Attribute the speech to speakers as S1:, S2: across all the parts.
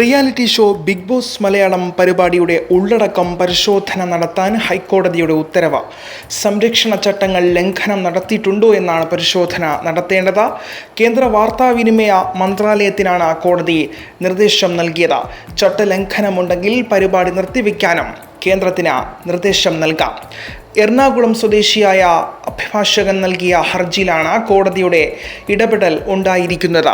S1: Reality show Bigg Boss Malayalam പരിപാടിയുടെ ഉള്ളടക്കം പരിശോധന നടത്താൻ ഹൈക്കോടതിയുടെ ഉത്തരവ്. സംരക്ഷണ ചട്ടങ്ങൾ ലംഘനം നടത്തിയിട്ടുണ്ടോ എന്നാണ് പരിശോധന നടത്തേണ്ടത്. കേന്ദ്ര വാർത്താവിനിമയ മന്ത്രാലയത്തിനാണ് കോടതി നിർദ്ദേശം നൽകിയത്. ചട്ടലംഘനമുണ്ടെങ്കിൽ പരിപാടി നിർത്തിവെക്കാനും കേന്ദ്രത്തിന് നിർദ്ദേശം നൽകാം. എറണാകുളം സ്വദേശിയായ അഭിഭാഷകൻ നൽകിയ ഹർജിയിലാണ് കോടതിയുടെ ഇടപെടൽ ഉണ്ടായിരിക്കുന്നത്.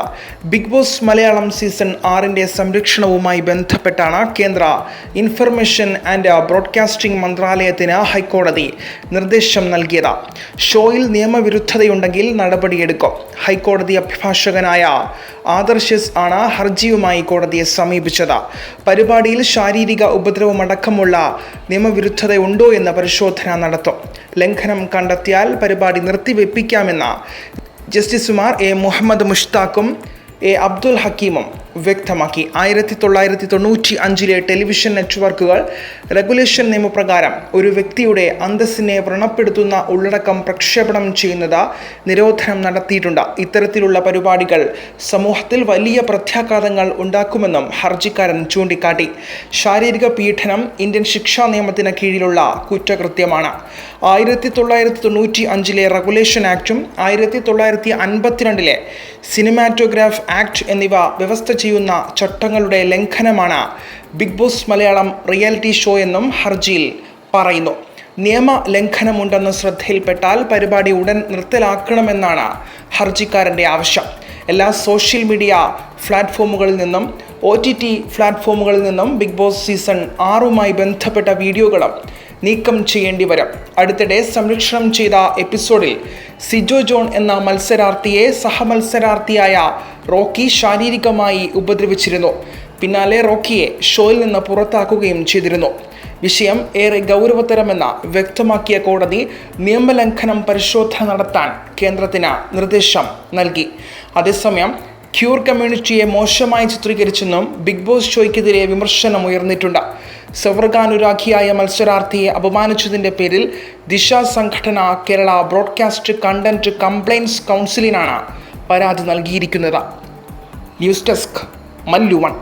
S1: ബിഗ് ബോസ് മലയാളം സീസൺ ആറിന്റെ സംരക്ഷണവുമായി ബന്ധപ്പെട്ടാണ് കേന്ദ്ര ഇൻഫർമേഷൻ ആൻഡ് ബ്രോഡ്കാസ്റ്റിംഗ് മന്ത്രാലയത്തിന് ഹൈക്കോടതി നിർദ്ദേശം നൽകിയത്. ഷോയിൽ നിയമവിരുദ്ധതയുണ്ടെങ്കിൽ നടപടിയെടുക്കും. ഹൈക്കോടതി അഭിഭാഷകനായ ആദർശസ് ആണ് ഹർജിയുമായി കോടതിയെ സമീപിച്ചത്. പരിപാടിയിൽ ശാരീരിക ഉപദ്രവമടക്കമുള്ള നിയമവിരുദ്ധതയുണ്ടോ എന്ന പരിശോധന നടത്തും. ലംഘനം കണ്ടെത്തിയാൽ പരിപാടി നിർത്തിവെപ്പിക്കാമെന്ന ജസ്റ്റിസുമാർ എ മുഹമ്മദ് മുഷ്താഖും എ അബ്ദുൽ ഹക്കീമും വ്യക്തമാക്കി. ആയിരത്തി തൊള്ളായിരത്തി തൊണ്ണൂറ്റി അഞ്ചിലെ ടെലിവിഷൻ നെറ്റ്വർക്കുകൾ റെഗുലേഷൻ നിയമപ്രകാരം ഒരു വ്യക്തിയുടെ അന്തസ്സിനെ വ്രണപ്പെടുത്തുന്ന ഉള്ളടക്കം പ്രക്ഷേപണം ചെയ്യുന്നത് നിരോധനം നടത്തിയിട്ടുണ്ട്. ഇത്തരത്തിലുള്ള പരിപാടികൾ സമൂഹത്തിൽ വലിയ പ്രത്യാഘാതങ്ങൾ ഉണ്ടാക്കുമെന്നും ഹർജിക്കാരൻ ചൂണ്ടിക്കാട്ടി. ശാരീരിക പീഡനം ഇന്ത്യൻ ശിക്ഷാ നിയമത്തിന് കീഴിലുള്ള കുറ്റകൃത്യമാണ്. ആയിരത്തി തൊള്ളായിരത്തി തൊണ്ണൂറ്റി അഞ്ചിലെ റെഗുലേഷൻ ആക്ടും ആയിരത്തി തൊള്ളായിരത്തി അൻപത്തിരണ്ടിലെ സിനിമാറ്റോഗ്രാഫ് ആക്ട് എന്നിവ വ്യവസ്ഥ ചെയ്യുന്ന ചട്ടങ്ങളുടെ ലംഘനമാണ്. Bigg Boss Malayalam reality show എന്നും ഹർജിയിൽ പറയുന്നു. നിയമ ലംഘനമുണ്ടെന്ന് ശ്രദ്ധയിൽപ്പെട്ടാൽ പരിപാടി ഉടൻ നിർത്തലാക്കണമെന്നാണ് ഹർജിക്കാരന്റെ ആവശ്യം. എല്ലാ സോഷ്യൽ മീഡിയ പ്ലാറ്റ്ഫോമുകളിൽ നിന്നും ഒ ടി ടി പ്ലാറ്റ്ഫോമുകളിൽ നിന്നും ബിഗ് ബോസ് സീസൺ ആറുമായി ബന്ധപ്പെട്ട വീഡിയോകളും നീക്കം ചെയ്യേണ്ടി വരും. അടുത്തിടെ സംരക്ഷണം ചെയ്ത എപ്പിസോഡിൽ സിജോ ജോൺ എന്ന മത്സരാർത്ഥിയെ സഹമത്സരാർത്ഥിയായ റോക്കി ശാരീരികമായി ഉപദ്രവിച്ചിരുന്നു. പിന്നാലെ റോക്കിയെ ഷോയിൽ നിന്ന് പുറത്താക്കുകയും ചെയ്തിരുന്നു. വിഷയം ഏറെ ഗൗരവതരമെന്ന് വ്യക്തമാക്കിയ കോടതി നിയമലംഘനം പരിശോധന നടത്താൻ കേന്ദ്രത്തിന് നിർദ്ദേശം നൽകി. അതേസമയം ക്യൂർ കമ്മ്യൂണിറ്റിയെ മോശമായി ചിത്രീകരിച്ചെന്നും ബിഗ് ബോസ് ഷോയ്ക്കെതിരെ വിമർശനം ഉയർന്നിട്ടുണ്ട് സവർഗാനുരാഗിയായ മത്സരാർത്ഥിയെ അപമാനിച്ചതിന്റെ പേരിൽ ദിശ സംഘടന കേരള ബ്രോഡ്കാസ്റ്റ് കണ്ടന്റ് കംപ്ലയിൻസ് കൗൺസിലിനാണ് പരാതി നൽകിയിരിക്കുന്നത്. News desk Mallu one.